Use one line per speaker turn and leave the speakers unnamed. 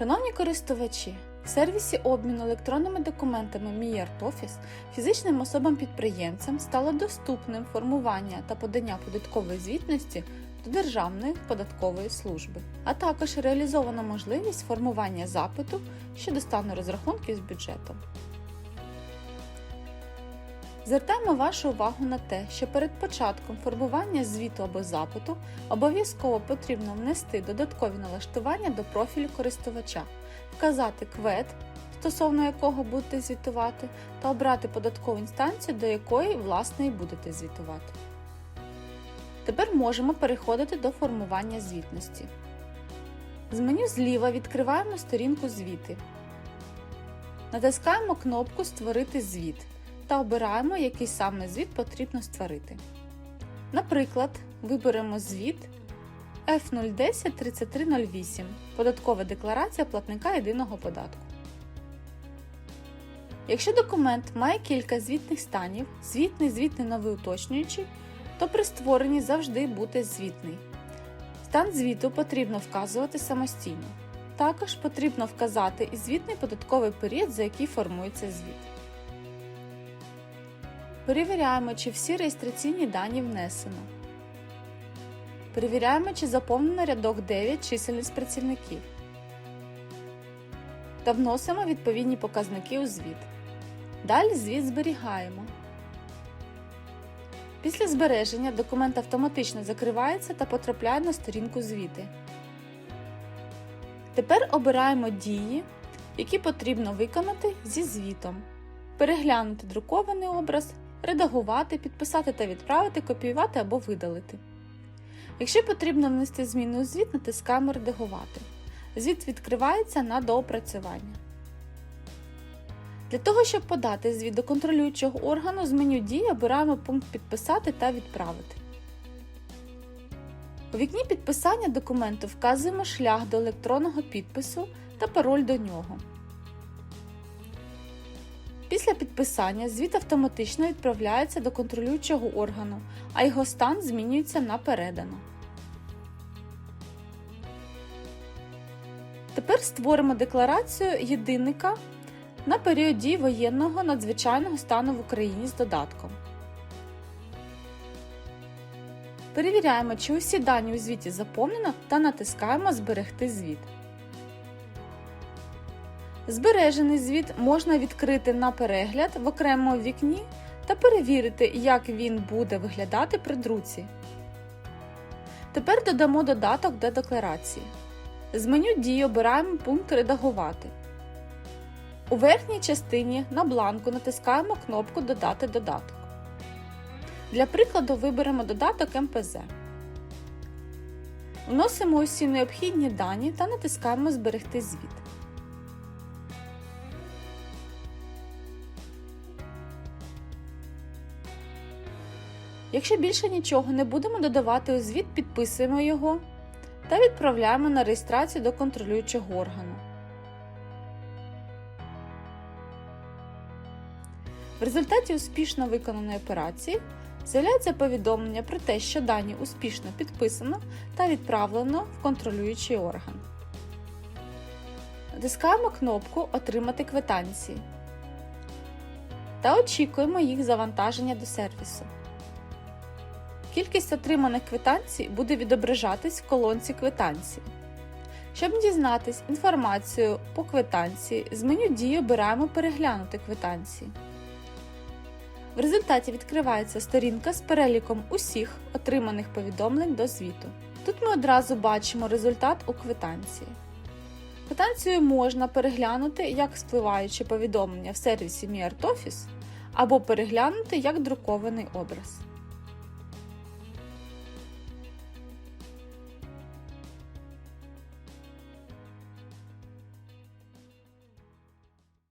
Шановні користувачі, в сервісі обміну електронними документами Мій фізичним особам-підприємцям стало доступним формування та подання податкової звітності до Державної податкової служби, а також реалізована можливість формування запиту щодо стану розрахунків з бюджетом. Звертаємо вашу увагу на те, що перед початком формування звіту або запиту обов'язково потрібно внести додаткові налаштування до профілю користувача, вказати квет, стосовно якого будете звітувати, та обрати податкову інстанцію, до якої власне і будете звітувати. Тепер можемо переходити до формування звітності. З меню зліва відкриваємо сторінку Звіти. Натискаємо кнопку Створити звіт та обираємо, який саме звіт потрібно створити. Наприклад, виберемо звіт F010 3308 Податкова декларація платника єдиного податку. Якщо документ має кілька звітних станів, звітний, звітний новий уточнюючий, то при створенні завжди буде звітний. Стан звіту потрібно вказувати самостійно. Також потрібно вказати і звітний податковий період, за який формується звіт. Перевіряємо, чи всі реєстраційні дані внесено. Перевіряємо, чи заповнено рядок 9 чисельність працівників. Та вносимо відповідні показники у звіт. Далі звіт зберігаємо. Після збереження документ автоматично закривається та потрапляє на сторінку звіти. Тепер обираємо дії, які потрібно виконати зі звітом. Переглянути друкований образ, редагувати, підписати та відправити, копіювати або видалити. Якщо потрібно внести зміни у звіт, натискаємо Редагувати. Звіт відкривається на доопрацювання. Для того, щоб подати звіт до контролюючого органу, з меню дій обираємо пункт Підписати та відправити. У вікні підписання документу вказуємо шлях до електронного підпису та пароль до нього. Після підписання звіт автоматично відправляється до контролюючого органу, а його стан змінюється на передано. Тепер створимо декларацію єдинника на період дії воєнного надзвичайного стану в Україні з додатком. Перевіряємо, чи усі дані у звіті заповнено та натискаємо Зберегти звіт. Збережений звіт можна відкрити на перегляд в окремому вікні та перевірити, як він буде виглядати при друці. Тепер додамо додаток до декларації. З меню дії обираємо пункт Редагувати. У верхній частині на бланку натискаємо кнопку Додати додаток. Для прикладу виберемо додаток МПЗ. Вносимо усі необхідні дані та натискаємо Зберегти звіт. Якщо більше нічого не будемо додавати у звіт, підписуємо його та відправляємо на реєстрацію до контролюючого органу. В результаті успішно виконаної операції з'являється повідомлення про те, що дані успішно підписано та відправлено в контролюючий орган. Натискаємо кнопку Отримати квитанції та очікуємо їх завантаження до сервісу. Кількість отриманих квитанцій буде відображатись в колонці квитанції. Щоб дізнатись інформацію по квитанції, з меню дії обираємо Переглянути квитанції. В результаті відкривається сторінка з переліком усіх отриманих повідомлень до звіту. Тут ми одразу бачимо результат у квитанції. Квитанцію можна переглянути як спливаючи повідомлення в сервісі Мій Office або переглянути як друкований образ.